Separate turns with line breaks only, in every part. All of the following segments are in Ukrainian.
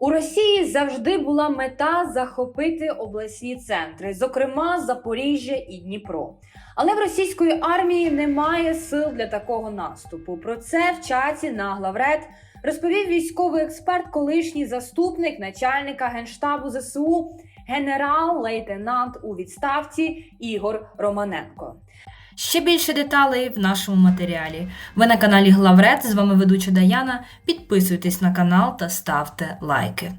У Росії завжди була мета захопити обласні центри, зокрема Запоріжжя і Дніпро. Але в російської армії немає сил для такого наступу. Про це в чаті на главред розповів військовий експерт, колишній заступник начальника генштабу ЗСУ, генерал-лейтенант у відставці Ігор Романенко.
Ще більше деталей в нашому матеріалі. Ви на каналі Главред. З вами ведуча Даяна. Підписуйтесь на канал та ставте лайки.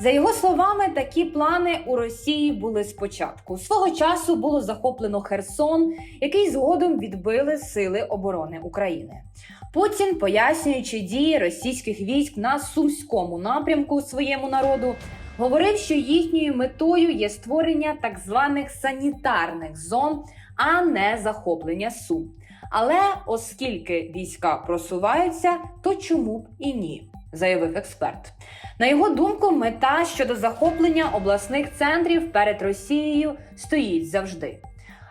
За його словами, такі плани у Росії були спочатку. Свого часу було захоплено Херсон, який згодом відбили Сили оборони України. Путін, пояснюючи дії російських військ на сумському напрямку своєму народу, говорив, що їхньою метою є створення так званих санітарних зон, а не захоплення Сум. Але оскільки війська просуваються, то чому б і ні, заявив експерт. На його думку, мета щодо захоплення обласних центрів перед Росією стоїть завжди.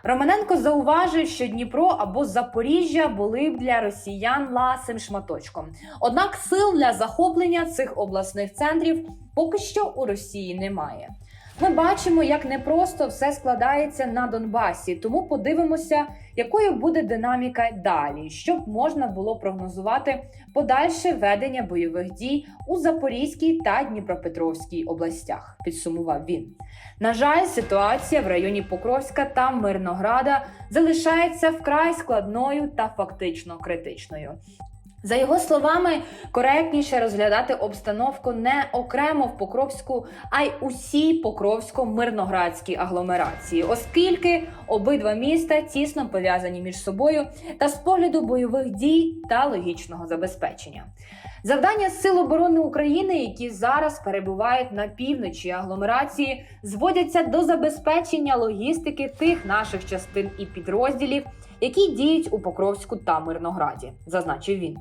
Романенко зауважив, що Дніпро або Запоріжжя були б для росіян ласим шматочком. Однак сил для захоплення цих обласних центрів поки що у Росії немає. Ми бачимо, як непросто все складається на Донбасі, тому подивимося, якою буде динаміка далі, щоб можна було прогнозувати подальше ведення бойових дій у Запорізькій та Дніпропетровській областях. Підсумував він. На жаль, ситуація в районі Покровська та Мирнограда залишається вкрай складною та фактично критичною. За його словами, коректніше розглядати обстановку не окремо в Покровську, а й усій Покровсько-мирноградській агломерації, оскільки обидва міста тісно пов'язані між собою та з погляду бойових дій та логічного забезпечення. Завдання Сил оборони України, які зараз перебувають на півночі агломерації, зводяться до забезпечення логістики тих наших частин і підрозділів, які діють у Покровську та Мирнограді, зазначив він.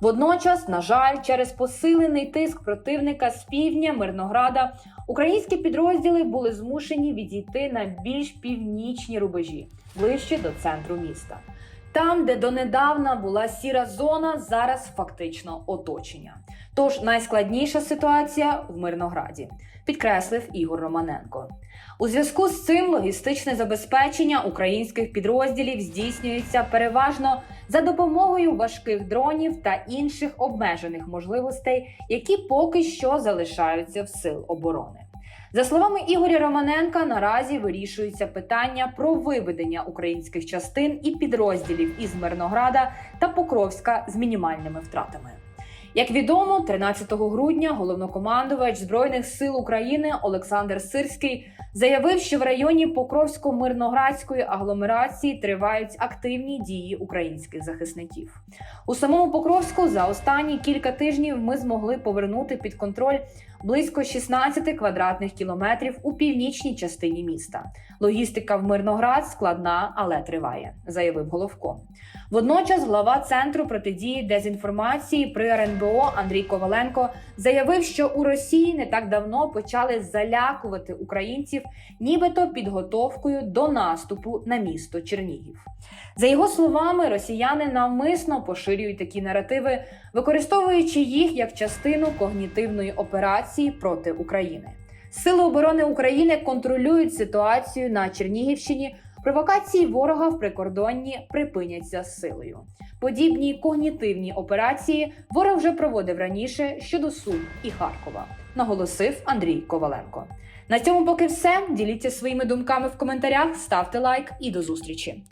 Водночас, на жаль, через посилений тиск противника з півдня Мирнограда українські підрозділи були змушені відійти на більш північні рубежі, ближче до центру міста. Там, де донедавна була сіра зона, зараз фактично оточення. Тож найскладніша ситуація в Мирнограді, підкреслив Ігор Романенко. У зв'язку з цим логістичне забезпечення українських підрозділів здійснюється переважно за допомогою важких дронів та інших обмежених можливостей, які поки що залишаються в сил оборони. За словами Ігоря Романенка, наразі вирішується питання про виведення українських частин і підрозділів із Мирнограда та Покровська з мінімальними втратами. Як відомо, 13 грудня головнокомандувач Збройних сил України Олександр Сирський заявив, що в районі Покровсько-мирноградської агломерації тривають активні дії українських захисників. У самому Покровську за останні кілька тижнів ми змогли повернути під контроль близько 16 квадратних кілометрів у північній частині міста. Логістика в Мирноград складна, але триває, заявив Головко. Водночас глава центру протидії дезінформації при РНБО Андрій Коваленко заявив, що у Росії не так давно почали залякувати українців, нібито підготовкою до наступу на місто Чернігів. За його словами, росіяни навмисно поширюють такі наративи, використовуючи їх як частину когнітивної операції проти України. Сили оборони України контролюють ситуацію на Чернігівщині. Провокації ворога в прикордонні припиняться силою. Подібні когнітивні операції ворог вже проводив раніше щодо Сум і Харкова, наголосив Андрій Коваленко. На цьому поки все. Діліться своїми думками в коментарях, ставте лайк і до зустрічі.